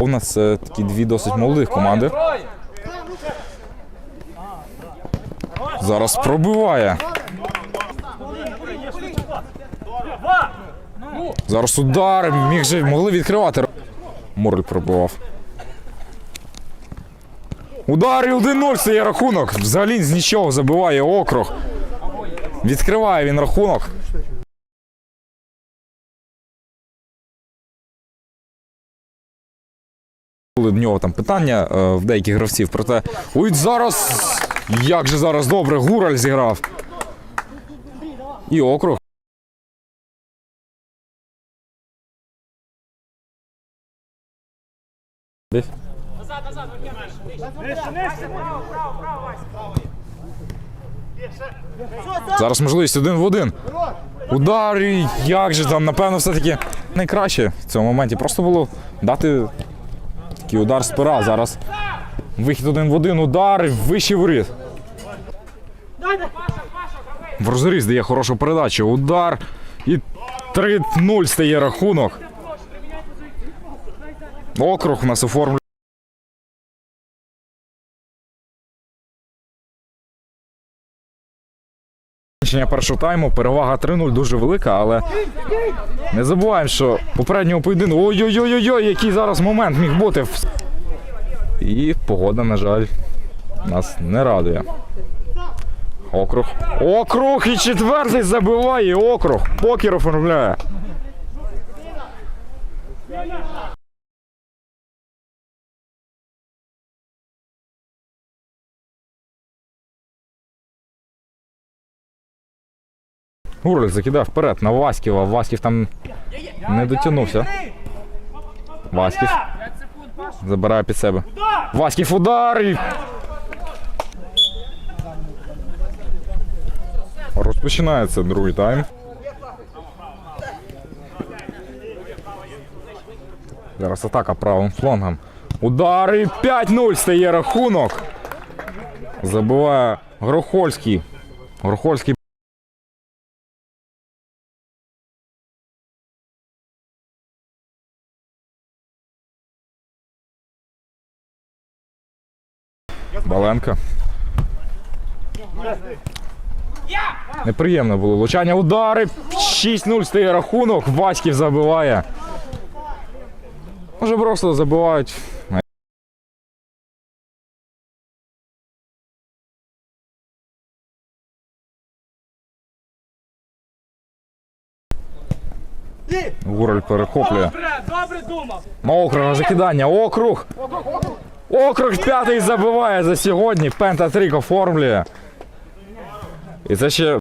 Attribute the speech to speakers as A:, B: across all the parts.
A: У нас е, такі дві досить молодих команди. Зараз пробиває. Зараз удар. Міг же могли відкривати. Морль пробивав. Удар і 1-0 стає рахунок. Взагалі з нічого забиває округ. Відкриває він рахунок. Були до нього там питання е, в деяких гравців про те, ой, зараз як же зараз добре Гураль зіграв. І округ. Зараз можливість один в один. Удар як же там, напевно, все-таки найкраще в цьому моменті. Просто було дати такий удар з пера. Зараз вихід один в один, удар вищий воріт. В розріз дає хорошу передачу. Удар і 3-0 стає рахунок. Округ у нас оформлює. Закінчення першого тайму, перевага 3-0 дуже велика, але не забуваємо, що попереднього поєдинку. Ой-ой-ой, який зараз момент міг бути. І погода, на жаль, нас не радує. Округ. Округ і четвертий забиває округ. Покер оформляє. Гурлик закидав вперед на Васьківа. Васьків там не дотягнувся. Васьків. Забирає під себе. Васьків удар. Розпочинається другий тайм. Зараз атака правим флангом. Удар і 5-0 стає рахунок. Забиває Грохольський. Грохольський Баленко. Неприємно було влучання. Удари. 6-0 стає рахунок. Васьків забиває. Може просто забивають. Гураль перехоплює.
B: Добре, добре думав.
A: На округа закидання. Округ. Округ п'ятий забиває за сьогодні. Пентатрик оформлює. І це ще.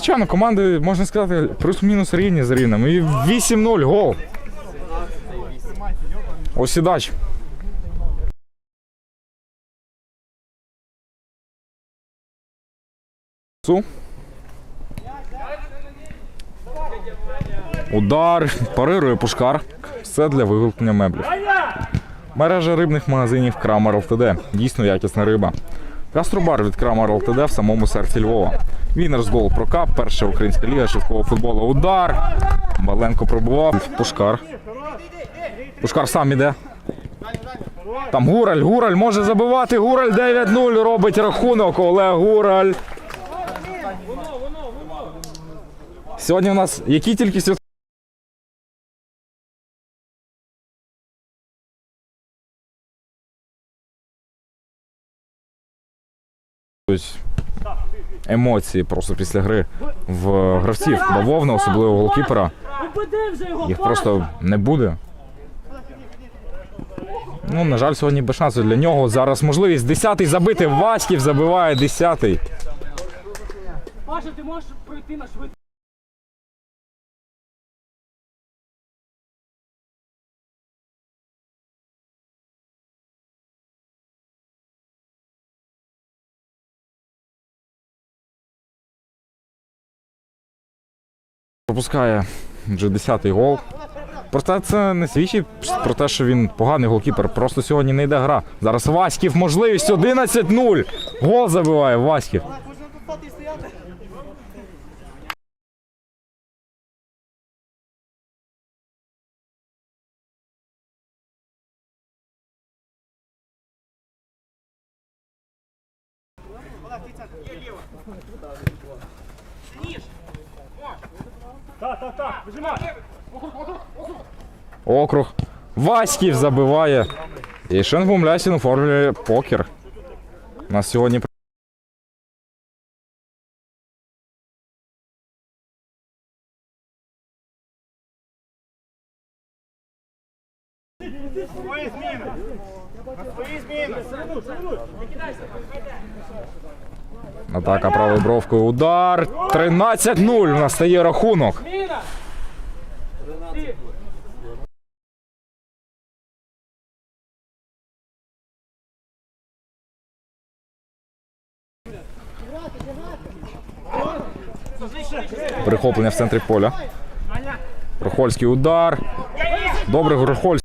A: Звичайно, команди, можна сказати, плюс-мінус рівні з рівнем. І 8-0 гол. Осідач. Су. Удар, парирує пушкар. Все для виготовлення меблів. Мережа рибних магазинів Крамер ЛТД. Дійсно якісна риба. Гастробар від Крамер ЛТД в самому серці Львова. Вінерс Гол Прокап, перша українська ліга швидкого футболу. Удар. Маленко пробував. Пушкар. Пушкар сам іде. Там Гураль. Гураль може забивати. Гураль 9-0 робить рахунок. Олег Гураль. Сьогодні у нас які тільки Емоції просто після гри в гравців бавовна, особливо голкіпера. Їх просто не буде. Ну, на жаль, сьогодні без шансу для нього. Зараз можливість 10-й забити. Васьків забиває 10-й.
B: Паша, ти можеш пройти на швидко.
A: Пропускає вже 10-й гол. Проте це не свідчить про те, що він поганий голкіпер. Просто сьогодні не йде гра. Зараз Васьків можливість 11-0. Гол забиває Васьків.
B: Ніж!
A: Округ. Васьків забиває. І Шенгум Лясін оформлює покер. На сьогодні Свої зміни! Свої зміни! Атака правою бровкою. Удар. 13-0. У нас
B: стає рахунок.
A: Прихоплення в центрі поля. Рухольський удар. Добрий, Рухольський.